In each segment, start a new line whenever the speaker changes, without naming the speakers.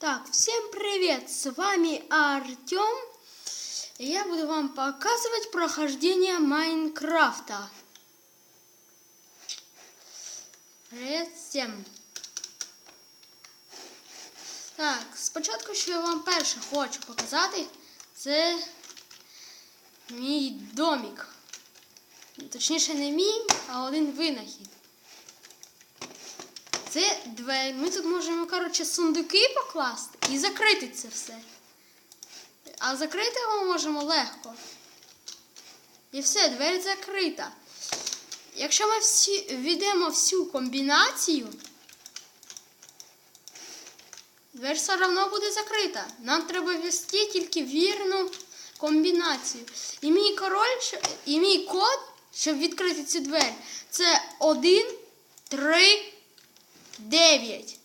Так, всем привет! С вами Артем. Я буду вам показывать прохождение Майнкрафта. Привет всем! Так, спочатку, що я вам перше хочу показати, це мій домик. Точніше, не мій, а один винахід. Це двері. Ми тут можемо, коротше, сундуки покласти і закрити це все. А закрити його можемо легко. І все, двері закрита. Якщо ми всі введемо всю комбінацію, двері все одно буде закрита. Нам треба ввести тільки вірну комбінацію. І мій король, і мій код, щоб відкрити цю двері, це 1, 3, 9.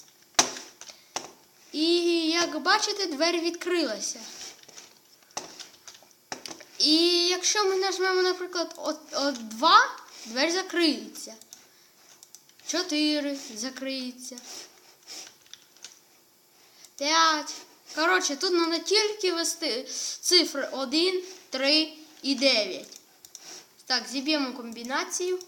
І як бачите, двері відкрилася. І якщо ми нажмемо, наприклад, от, от 2, двері закриється. 4 закриється. 5. Коротше, тут треба тільки ввести цифри 1, 3 і 9. Так, зіб'ємо комбінацію.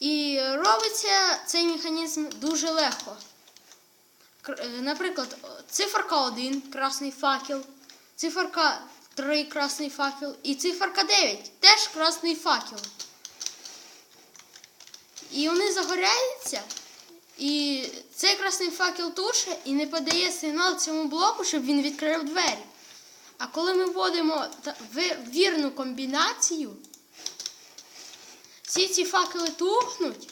І робиться цей механізм дуже легко. Е, Наприклад, циферка 1 красний факел, циферка 3 красний факел і циферка 9 теж красний факел. І вони загоряються, і цей красний факел туше і не подає сигнал цьому блоку, щоб він відкрив двері. А коли ми вводимо вірну комбінацію, всі ці факели тухнуть,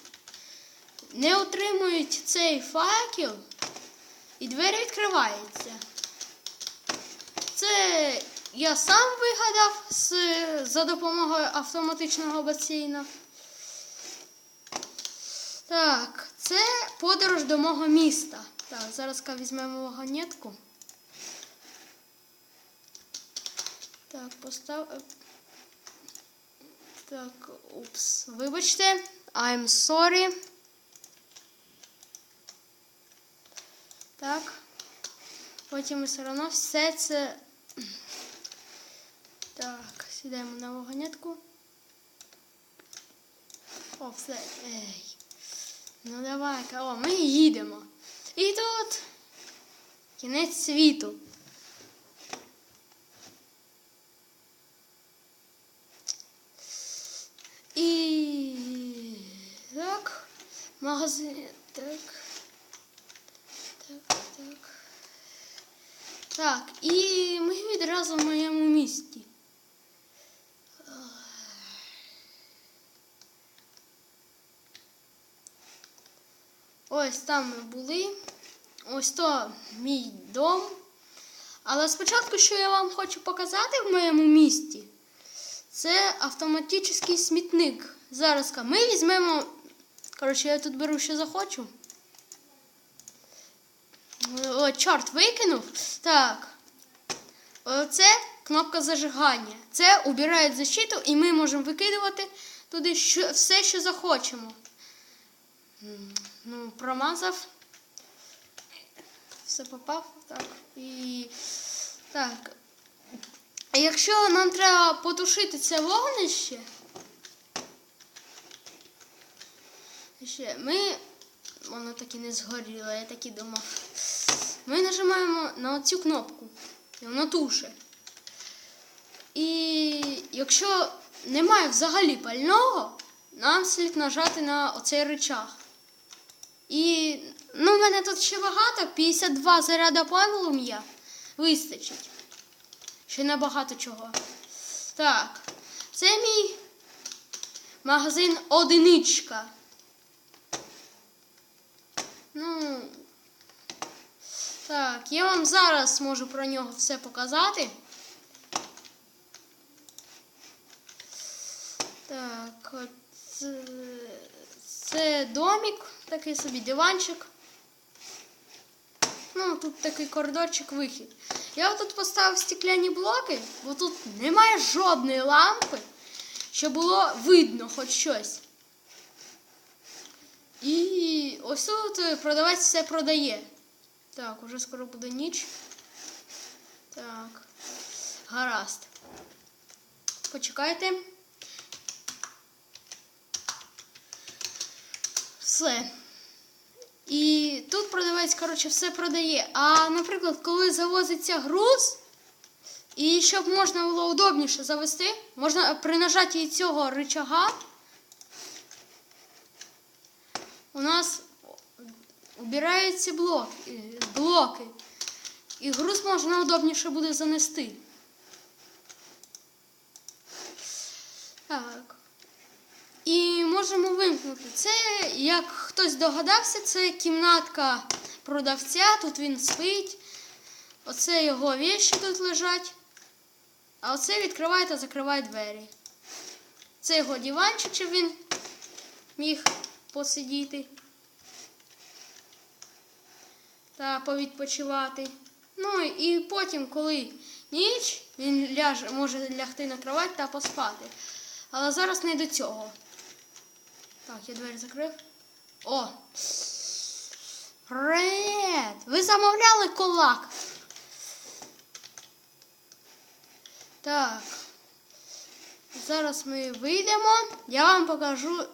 не отримують цей факел, і двері відкриваються. Це я сам вигадав з, за допомогою автоматичного басейна. Так, це подорож до мого міста. Так, зараз візьмемо вагонетку. Так, постав. Так, упс. Вибачте. I'm sorry. Так. Потім ми все одно все це. Так, сідаємо на вагонетку. О, все. Ей. Ну давай, кого, ми їдемо. І тут кінець світу. І так, магазин. Так. Так, так. Так, і ми відразу в моєму місті. Ось там ми були. Ось то мій дом. Але спочатку, що я вам хочу показати в моєму місті, це автоматичний смітник. Зараз ми візьмемо. Коротше, я тут беру, що захочу. О, чорт, викинув. Так. Оце кнопка зажигання. Це убирає защиту, і ми можемо викидувати туди що, все, що захочемо. Ну, промазав. Все попав. Так. І. Так. А Якщо нам треба потушити це вогнище, ще ми. Воно так і не згоріло, я так і думав. Ми нажимаємо на цю кнопку, і воно туше. І якщо немає взагалі пального, нам слід нажати на оцей рычаг. І ну, в мене тут ще багато, 52 заряда полум'я вистачить. Ще набагато чого. Так, це мій магазин одиничка. Ну, так, я вам зараз можу про нього все показати. Так, от це, це домик, такий собі диванчик. Ну, тут такий коридорчик вихід. Я тут поставив стекляні блоки, бо тут немає жодної лампи, щоб було видно хоч щось. І ось тут продавець все продає. Так, уже скоро буде ніч. Так. Гаразд. Почекайте. Все. І тут продавець, коротше, все продає. А, наприклад, коли завозиться груз, і щоб можна було удобніше завести, можна при нажатті цього рычага у нас убираються блоки, блоки. І груз можна удобніше буде занести. Так. І можемо вимкнути. Це, як хтось догадався, це кімнатка продавця, тут він спить. Оце його віші тут лежать. А оце відкриває та закриває двері. Це його диванчик, щоб він міг посидіти та повідпочивати. Ну і потім, коли ніч, він ляже, може лягти на кровать та поспати. Але зараз не до цього. Так, я двері закрив. О! Привіт! Ви замовляли кулак? Так. Зараз ми вийдемо. Я вам покажу.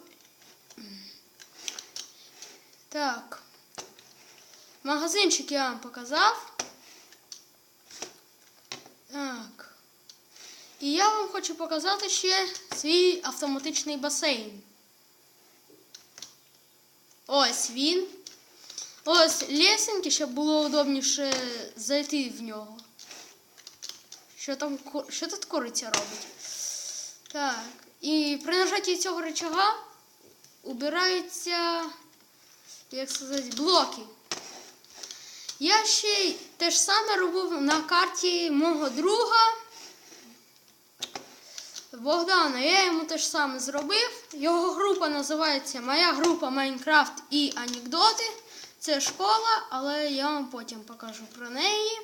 Так. Магазинчик я вам показав. Так. І я вам хочу показати ще свій автоматичний басейн. Ось він. Ось лесенки, щоб було удобніше зайти в нього. Що там що тут куриця робить? Так. І при нажатті цього рычага убираються, як сказати, блоки. Я ще те ж саме робив на карті мого друга Богдана. Я йому те ж саме зробив. Його група називається Моя група Майнкрафт і анекдоти. Це школа, але я вам потім покажу про неї.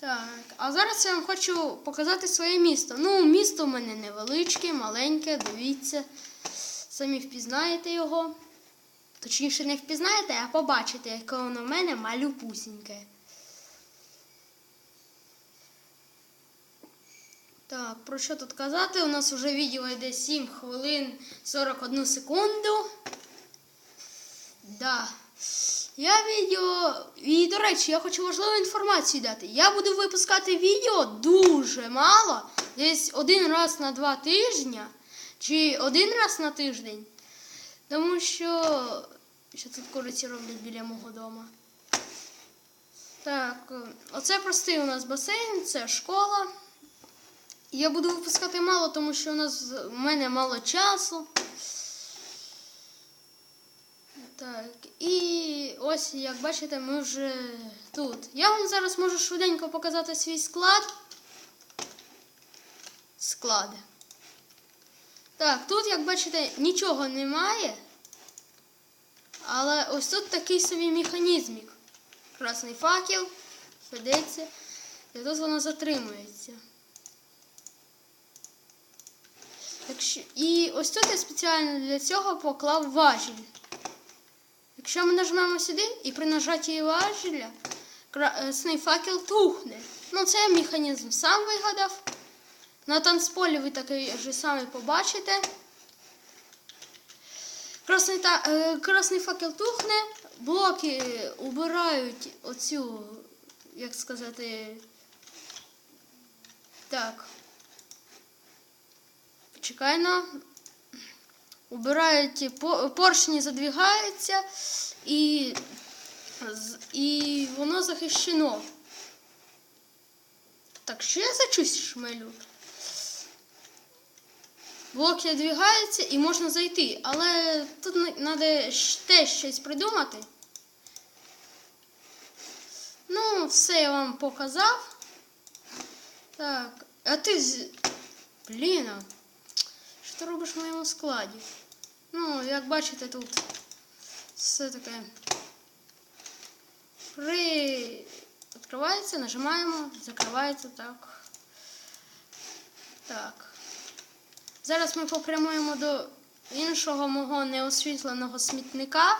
Так, а зараз я вам хочу показати своє місто. Ну, місто в мене невеличке, маленьке, дивіться. Самі впізнаєте його. Точніше, не впізнаєте, а побачите, яке воно в мене малюпусіньке. Так, про що тут казати? У нас вже відео йде 7 хвилин 41 секунду. Да. Я відео. І, до речі, я хочу важливу інформацію дати. Я буду випускати відео дуже мало. Десь один раз на два тижні. Чи один раз на тиждень. Тому що. Що тут куриці роблять біля мого дому. Так, оце простий у нас басейн, це школа. Я буду випускати мало, тому що у нас в мене мало часу. Так, і ось, як бачите, ми вже тут. Я вам зараз можу швиденько показати свій склад. Склад. Так, тут, як бачите, нічого немає. Але ось тут такий собі механізмік. Красний факел, ведеться, і тут воно затримується. Якщо... І ось тут я спеціально для цього поклав важіль. Якщо ми нажмемо сюди і при нажатті важеля красний факел тухне. Ну, це механізм сам вигадав. На танцполі ви такий же самий побачите. Красний, та, е, красний факел тухне, блоки убирають оцю, як сказати, так. Чекай на. Убирають, по- поршні задвігаються і, і воно захищено. Так, що я за чусь шмелю? Блоки двигаються і можна зайти, але тут треба теж щось придумати. Ну, все я вам показав. Так, а ти з. Блін, ти робиш в моєму складі? Ну, як бачите, тут все таке. При... Відкривається, нажимаємо, закривається так. Так. Зараз ми попрямуємо до іншого мого неосвітленого смітника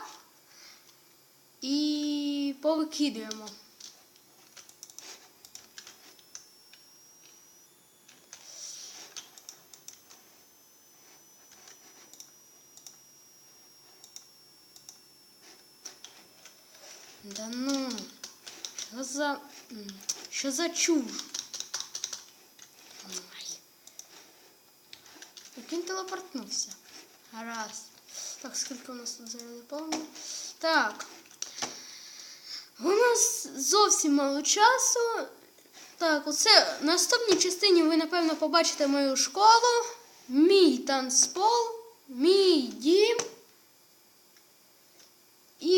і повикидуємо. Да ну, що за. м, Що за? Ой. Як він телепортнувся. Гаразд. Так, скільки у нас тут заряди повні? Так. У нас зовсім мало часу. Так, оце в наступній частині ви, напевно, побачите мою школу, мій танцпол, мій дім.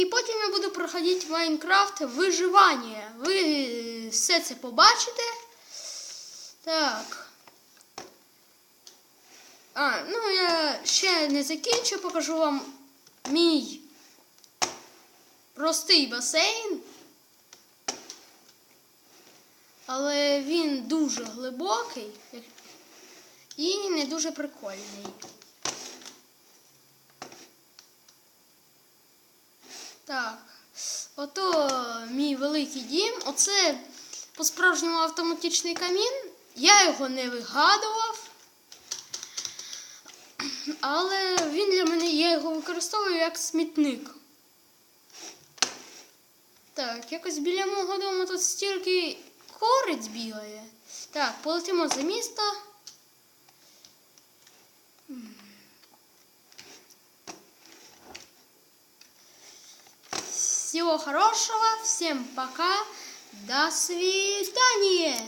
І потім я буду проходити Майнкрафт виживання. Ви все це побачите. Так. А, ну я ще не закінчу, покажу вам мій простий басейн. Але він дуже глибокий і не дуже прикольний. Так. Ото мій великий дім. Оце по-справжньому автоматичний камін. Я його не вигадував. Але він для мене, я його використовую як смітник. Так, якось біля мого дому тут стільки кориць бігає. Так, полетимо за місто. Всего хорошего, всем пока, до свидания.